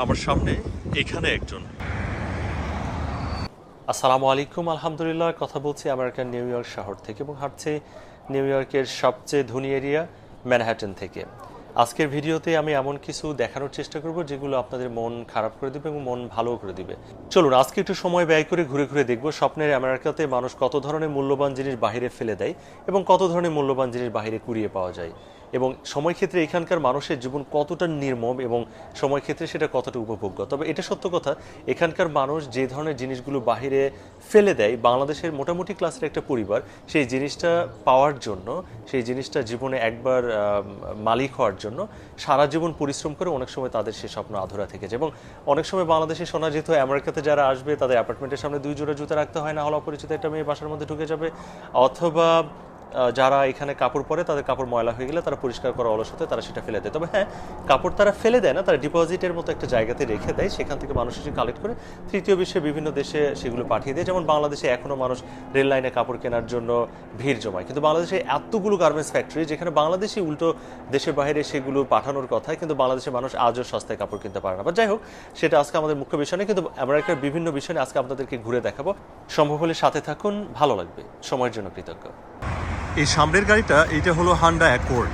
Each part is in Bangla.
আমার সামনে এখানে একজন। আসসালামু আলাইকুম, আলহামদুলিল্লাহ। কথা বলছি আমেরিকার নিউ ইয়র্ক শহর থেকে এবং হাঁটছি নিউ ইয়র্কের সবচেয়ে ধনী এরিয়া ম্যানহাটন থেকে। আজকের ভিডিওতে আমি এমন কিছু দেখানোর চেষ্টা করব যেগুলো আপনাদের মন খারাপ করে দিবে এবং মন ভালো করে দিবে। চলুন, আজকে একটু সময় ব্যয় করে ঘুরে ঘুরে দেখব স্বপ্নের আমেরিকাতে মানুষ কত ধরনের মূল্যবান জিনিস বাইরে ফেলে দেয় এবং কত ধরনের মূল্যবান জিনিস বাইরে কুড়িয়ে পাওয়া যায়। এবং সময় ক্ষেত্রে এখানকার মানুষের জীবন কতটা নির্মম এবং সময় ক্ষেত্রে সেটা কতটা উপভোগ্য? তবে এটা সত্য কথা, এখানকার মানুষ যে ধরনের জিনিসগুলো বাহিরে ফেলে দেয়, বাংলাদেশের মোটামুটি ক্লাসের একটা পরিবার, সেই জিনিসটা পাওয়ার জন্য, সেই জিনিসটা জীবনে একবার মালিক হওয়ার জন্য সারা জীবন পরিশ্রম করে অনেক সময় তাদের সে স্বপ্ন আধুরা থেকে যায়। এবং অনেক সময় বাংলাদেশে শোনা যেত, আমেরিকাতে যারা আসবে, তাদের অ্যাপার্টমেন্টের সামনে দুই জোড়া জুতা রাখতে হয় না হলে অপরিচিত একটা মেয়ে বাসার মধ্যে ঢুকে যাবে। অথবা যারা এখানে কাপড় পরে তাদের কাপড় ময়লা হয়ে গেলে তারা পরিষ্কার করা অলসতে তারা সেটা ফেলে দেয়। তবে হ্যাঁ কাপড় তারা ফেলে দেয় না, তারা ডিপোজিটের মতো একটা জায়গাতে রেখে দেয়। সেখান থেকে মানুষ এসে কালেক্ট করে তৃতীয় বিশ্বে বিভিন্ন দেশে সেগুলো পাঠিয়ে দেয়। যেমন বাংলাদেশে এখনও মানুষ রেল লাইনে কাপড় কেনার জন্য ভিড় জমায়। কিন্তু বাংলাদেশে এতগুলো গার্মেন্টস ফ্যাক্টরি যেখানে বাংলাদেশি উল্টো দেশের বাইরে সেগুলো পাঠানোর কথা কিন্তু বাংলাদেশের মানুষ আজও সস্তায় কাপড় কিনতে পারে না। বা যাই হোক, সেটা আজকে আমাদের মুখ্য বিষয় নয়, কিন্তু আমেরিকার বিভিন্ন বিষয় নিয়ে আজকে আপনাদেরকে ঘুরে দেখাবো। সম্ভব হলে সাথে থাকুন, ভালো লাগবে। সময়ের জন্য কৃতজ্ঞ। এই সামনের গাড়িটা এটা হলো হান্ডা অ্যাকোর্ড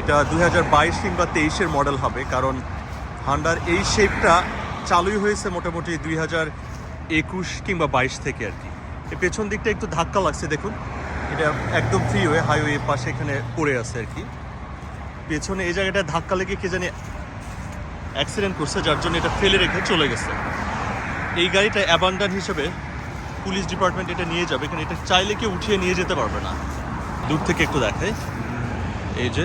এটা দুই হাজার বাইশ কিংবা তেইশের মডেল হবে, কারণ হান্ডার এই শেপটা চালুই হয়েছে মোটামুটি দুই হাজার একুশ কিংবা বাইশ থেকে আর কি। এই পেছন দিকটা একটু ধাক্কা লাগছে, দেখুন। এটা একদম ফ্রি হয়ে হাইওয়ে পাশে এখানে পড়ে আছে আর কি। পেছনে এই জায়গাটা ধাক্কা লেগে কে জানি অ্যাক্সিডেন্ট করছে, যার জন্য এটা ফেলে রেখে চলে গেছে। এই গাড়িটা অ্যাবান্ডান হিসেবে পুলিশ ডিপার্টমেন্ট এটা নিয়ে যাবে, কারণ এটা চাইলে কেউ উঠিয়ে নিয়ে যেতে পারবে না। দূর থেকে একটু দেখাই। এই যে,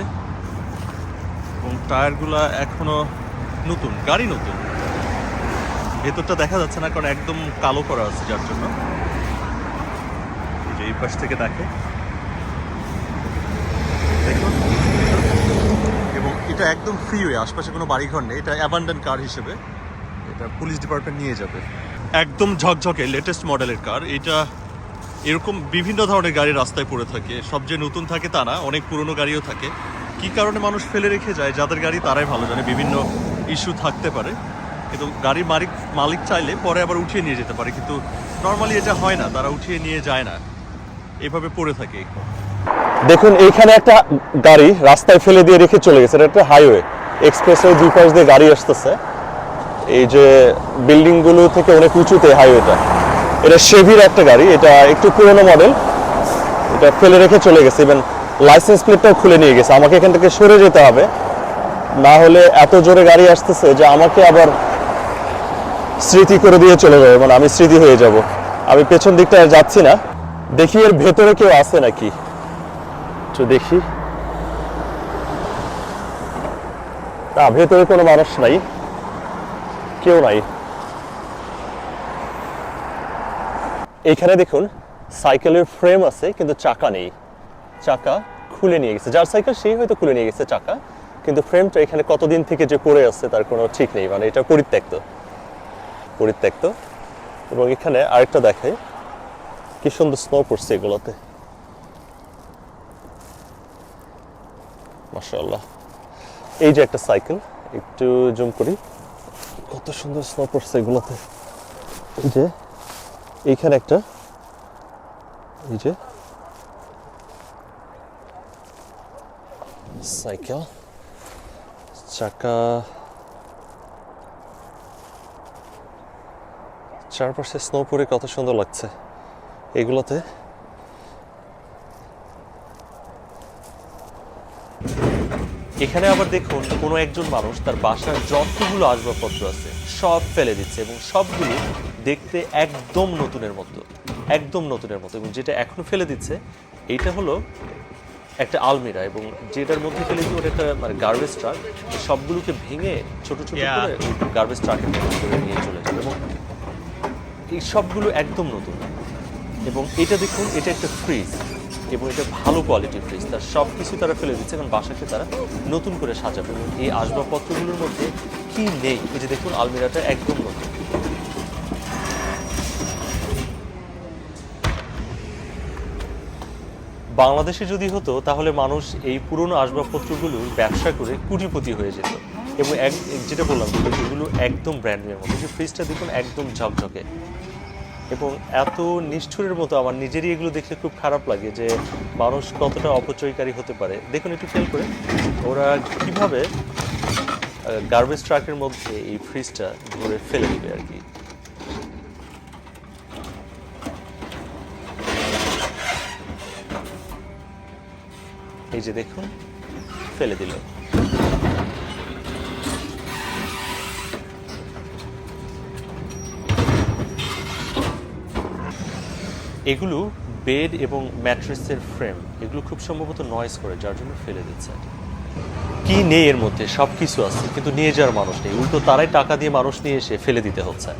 এবং টায়ারগুলা এখনও নতুন, গাড়ি নতুন। ভেতরটা দেখা যাচ্ছে না, কারণ একদম কালো করা আছে যার জন্য। এই যে এই পাশ থেকে দেখে। দেখুন। এবং এটা একদম ফ্রি হয়ে আশপাশে কোনো বাড়িঘর নেই। এটা অ্যাবান্ডান কার হিসেবে। এটা পুলিশ ডিপার্টমেন্ট নিয়ে যাবে। একদম ঝকঝকে লেটেস্ট মডেলের কার এটা এরকম বিভিন্ন ধরনের গাড়ি রাস্তায় পড়ে থাকে। সব যে নতুন থাকে তা না, অনেক পুরনো গাড়িও থাকে। কি কারণে মানুষ ফেলে রেখে যায়? যাদের গাড়ি তারাই ভালো জানে, বিভিন্ন ইস্যু থাকতে পারে। কিন্তু গাড়ির মালিক মালিক চাইলে পরে আবার উঠিয়ে নিয়ে যেতে পারে। কিন্তু নর্মালি এটা হয় না, তারা উঠিয়ে নিয়ে যায় না। এভাবে পড়ে থাকে দেখুন, এইখানে একটা গাড়ি রাস্তায় ফেলে দিয়ে রেখে চলে গেছে। এটা একটা হাইওয়ে। এক্সপ্রেসওয়ে দুই পাশ দিয়ে গাড়ি আসতেছে। এই যে বিল্ডিংগুলো থেকে অনেক উঁচুতে হাইওয়েটা। এটা শেভির একটা গাড়ি, এটা একটু পুরনো মডেল এটা ফেলে রেখে চলে গেছে ইভেন লাইসেন্স প্লেটটাও খুলে নিয়ে গেছে। আমাকে এখান থেকে সরে যেতে হবে। না হলে এত জোরে গাড়ি আসতেছে যে আমাকে আবার স্মৃতি করে দিয়ে চলে যাবে মানে আমি স্মৃতি হয়ে যাব। আমি পেছন দিকটা যাচ্ছি না। দেখি এর ভেতরে কেউ আছে নাকি? তো দেখি। না, ভেতরে কোনো মানুষ নাই। কেউ নাই। এখানে দেখুন, সাইকেলের ফ্রেম আছে, কিন্তু চাকা নেই। চাকা খুলে নিয়ে গেছে। যার সাইকেল সেই হয়তো খুলে নিয়ে গেছে চাকা, কিন্তু ফ্রেমটা এখানে কতদিন থেকে যে পড়ে আছে তার কোনো ঠিক নেই। মানে এটা পরিত্যক্ত। পরিত্যক্ত। এবং এখানে আরেকটা দেখে কি সুন্দর স্নো পড়ছে এগুলোতে। মাশাআল্লাহ। এই যে একটা সাইকেল, একটু জুম করি। কত সুন্দর স্নো পড়ছে এগুলোতে। যে এইখানে একটা এই যে। সাইকেল চাকা চারপাশে স্নো পরে কত সুন্দর লাগছে। এগুলোতে এখানে আবার দেখুন কোনো একজন মানুষ তার বাসার যতগুলো আসবাবপত্র আছে সব ফেলে দিচ্ছে এবং সবগুলো দেখতে একদম নতুনের মতো একদম নতুনের মতো এবং যেটা এখনও ফেলে দিচ্ছে এইটা হলো একটা আলমিরা এবং যেটার মধ্যে ফেলে দিয়ে ওটা একটা মানে গার্বেজ ট্রাক সবগুলোকে ভেঙে ছোট ছোট. করে গার্বেজ ট্রাকের মধ্যে করে নিয়ে চলে যাবে এবং এই সবগুলো একদম নতুন এবং এটা দেখুন এটা একটা ফ্রিজ এবং এটা ভালো কোয়ালিটির ফ্রিজ তার সব কিছু তারা ফেলে দিচ্ছে কারণ বাসাকে তারা নতুন করে সাজাবে। এবং এই আসবাবপত্রগুলোর মধ্যে কি নেই? এই যে দেখুন, আলমিরাটা একদম নতুন। বাংলাদেশে যদি হতো, তাহলে মানুষ এই পুরনো আসবাবপত্রগুলোর ব্যবসা করে কুটিপতি হয়ে যেত। এবং এক যেটা বললাম, এগুলো একদম ব্র্যান্ড নিউয়ের মতো ফ্রিজটা দেখুন, একদম ঝকঝকে। এবং এত নিষ্ঠুরের মতো আমার নিজেরই এগুলো দেখলে খুব খারাপ লাগে যে মানুষ কতটা অপচয়কারী হতে পারে। দেখুন একটু খেয়াল করে, ওরা কীভাবে গার্বেজ ট্রাকের মধ্যে এই ফ্রিজটা ধরে ফেলে দেবে আর কি। এই যে দেখুন, ফেলে দিল। এগুলো বেড এবং ম্যাট্রেসের ফ্রেম এগুলো খুব সম্ভবত নয়েস করে যার জন্য ফেলে দিচ্ছে। কি নেই এর মধ্যে? সব কিছু আছে কিন্তু নিয়ে যাওয়ার মানুষ নেই। উল্টো তারাই টাকা দিয়ে মানুষ নিয়ে এসে ফেলে দিতে হচ্ছে।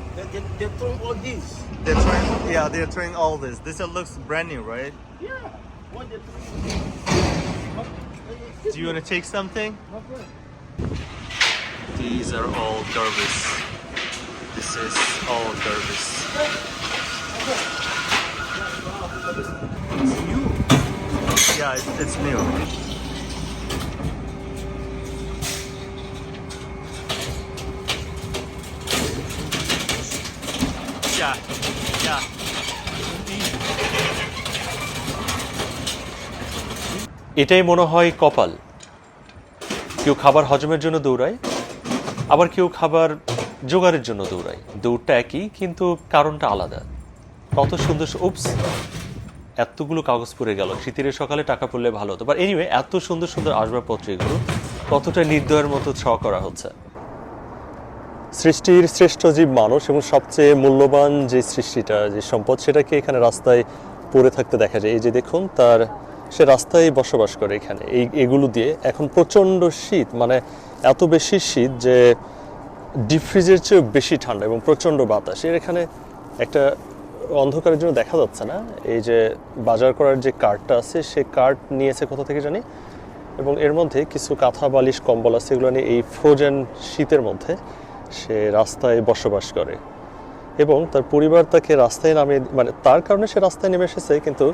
This. Is all garbage. It's you. Yeah, it's, it's new. Yeah, yeah. এটাই মনে হয় কপাল কেউ খাবার হজমের জন্য দৌড়ায় আবার কেউ খাবার জোগাড়ের জন্য দৌড়ায় দৌড়টা একই কিন্তু কারণটা আলাদা কত সুন্দর উপস এতগুলো কাগজ পড়ে গেল, শীতের সকালে টাকা পড়লে ভালো হতো। বাট এনিওয়ে এত সুন্দর সুন্দর আসবাবপত্র এগুলো, কতটা নির্দয়ের মতো ছ করা হচ্ছে। সৃষ্টির শ্রেষ্ঠ জীব মানুষ এবং সবচেয়ে মূল্যবান যে সৃষ্টিটা, যে সম্পদ, সেটাকে এখানে রাস্তায় পড়ে থাকতে দেখা যায়। এই যে দেখুন, তার, সে রাস্তায় বসবাস করে এখানে। এই, এগুলো দিয়ে এখন প্রচণ্ড শীত মানে এত বেশি শীত যে ডিপ ফ্রিজের চেয়েও বেশি ঠান্ডা এবং প্রচণ্ড বাতাস। এর এখানে একটা অন্ধকারের জন্য দেখা যাচ্ছে না। এই যে বাজার করার যে কার্ডটা আছে, সে কার্ড নিয়েছে কোথা থেকে জানি? এবং এর মধ্যে কিছু কাঁথা, বালিশ, কম্বল আছে, এগুলো নিয়ে এই ফ্রোজেন শীতের মধ্যে সে রাস্তায় বসবাস করে। এবং তার পরিবার তাকে রাস্তায় নামিয়ে মানে তার কারণে সে রাস্তায় নেমে এসেছে, কিন্তু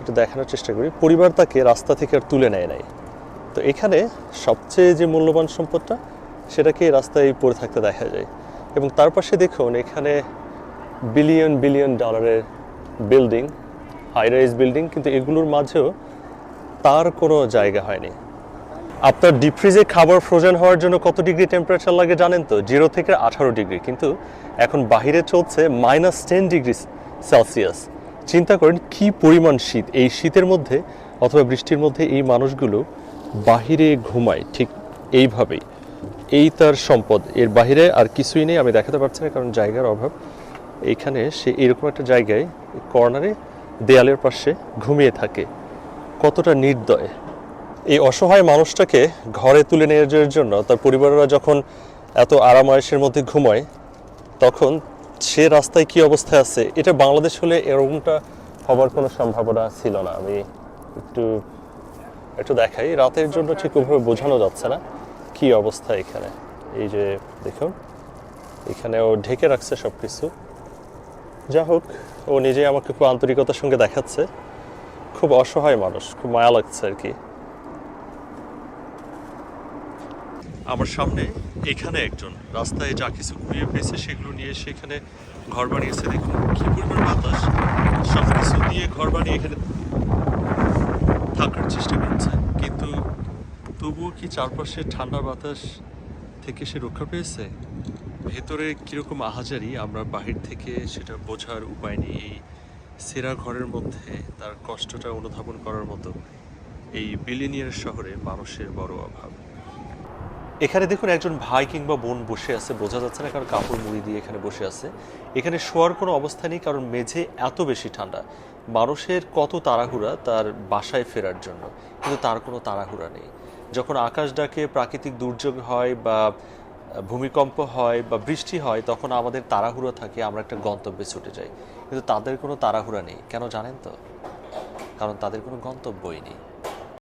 একটু দেখানোর চেষ্টা করি। পরিবার তাকে রাস্তা থেকে আর তুলে নেয় নাই। তো এখানে সবচেয়ে যে মূল্যবান সম্পদটা, সেটাকে রাস্তায় পড়ে থাকতে দেখা যায়। এবং তার পাশে দেখুন, এখানে বিলিয়ন বিলিয়ন ডলারের বিল্ডিং হাই রাইজ বিল্ডিং কিন্তু এগুলোর মাঝেও তার কোনো জায়গা হয়নি। আপনার ডিপ ফ্রিজে খাবার ফ্রোজেন হওয়ার জন্য কত ডিগ্রি টেম্পারেচার লাগে জানেন তো? জিরো থেকে আঠারো ডিগ্রি। কিন্তু এখন বাহিরে চলছে মাইনাস টেন ডিগ্রি সেলসিয়াস চিন্তা করেন কি পরিমাণ শীত? এই শীতের মধ্যে অথবা বৃষ্টির মধ্যে এই মানুষগুলো বাহিরে ঘুমায় ঠিক এইভাবেই। এই তার সম্পদ। এর বাহিরে আর কিছুই নেই। আমি দেখাতে পারছি না কারণ জায়গার অভাব। এইখানে সে এরকম একটা জায়গায়, কর্নারে, দেয়ালের পাশে ঘুমিয়ে থাকে। কতটা নির্দয়। এই অসহায় মানুষটাকে ঘরে তুলে নিয়ে যাওয়ার জন্য তার পরিবাররা যখন এত আরামায়েশের মধ্যে ঘুমায়, তখন সে রাস্তায় কি অবস্থায় আছে, এটা বাংলাদেশ হলে এরকমটা হবার কোনো সম্ভাবনা ছিল না। আমি একটু একটু দেখাই। রাতের জন্য ঠিক ওভাবে বোঝানো যাচ্ছে না কি অবস্থা এখানে। এই যে, দেখুন এখানে ও ঢেকে রাখছে সব কিছু যা হোক, ও নিজে আমাকে খুব আন্তরিকতার সঙ্গে দেখাচ্ছে। খুব অসহায় মানুষ, খুব মায়া লাগছে আর কি। আমার সামনে এখানে একজন, রাস্তায় যা কিছু কুড়িয়ে পেয়েছে সেগুলো নিয়ে সেখানে ঘর বানিয়েছে। দেখুন, কি পরিমাণ বাতাস। সব কিছু দিয়ে ঘর বানিয়ে এখানে থাকার চেষ্টা করছে। কিন্তু তবুও কি চারপাশে ঠান্ডা বাতাস থেকে সে রক্ষা পেয়েছে? ভেতরে কীরকম আহাজারি আমরা বাহির থেকে সেটা বোঝার উপায় নেই। এই সেরা ঘরের মধ্যে তার কষ্টটা অনুধাবন করার মতো এই বিলিনিয়ার শহরে মানুষের বড় অভাব। এখানে দেখুন একজন ভাই কিংবা বোন বসে আছে, বোঝা যাচ্ছে না কারণ কাপড় মুড়ি দিয়ে এখানে বসে আছে। এখানে শোয়ার কোনো অবস্থা নেই কারণ মেঝে এত বেশি ঠান্ডা। মানুষের কত তাড়াহুড়া তার বাসায় ফেরার জন্য, কিন্তু তার কোনো তাড়াহুড়া নেই। যখন আকাশ ডাকে প্রাকৃতিক দুর্যোগ হয় বা ভূমিকম্প হয় বা বৃষ্টি হয়, তখন আমাদের তাড়াহুড়ো থাকে, আমরা একটা গন্তব্যে ছুটে যাই। কিন্তু তাদের কোনো তাড়াহুড়া নেই। কেন জানেন তো? কারণ তাদের কোনো গন্তব্যই নেই।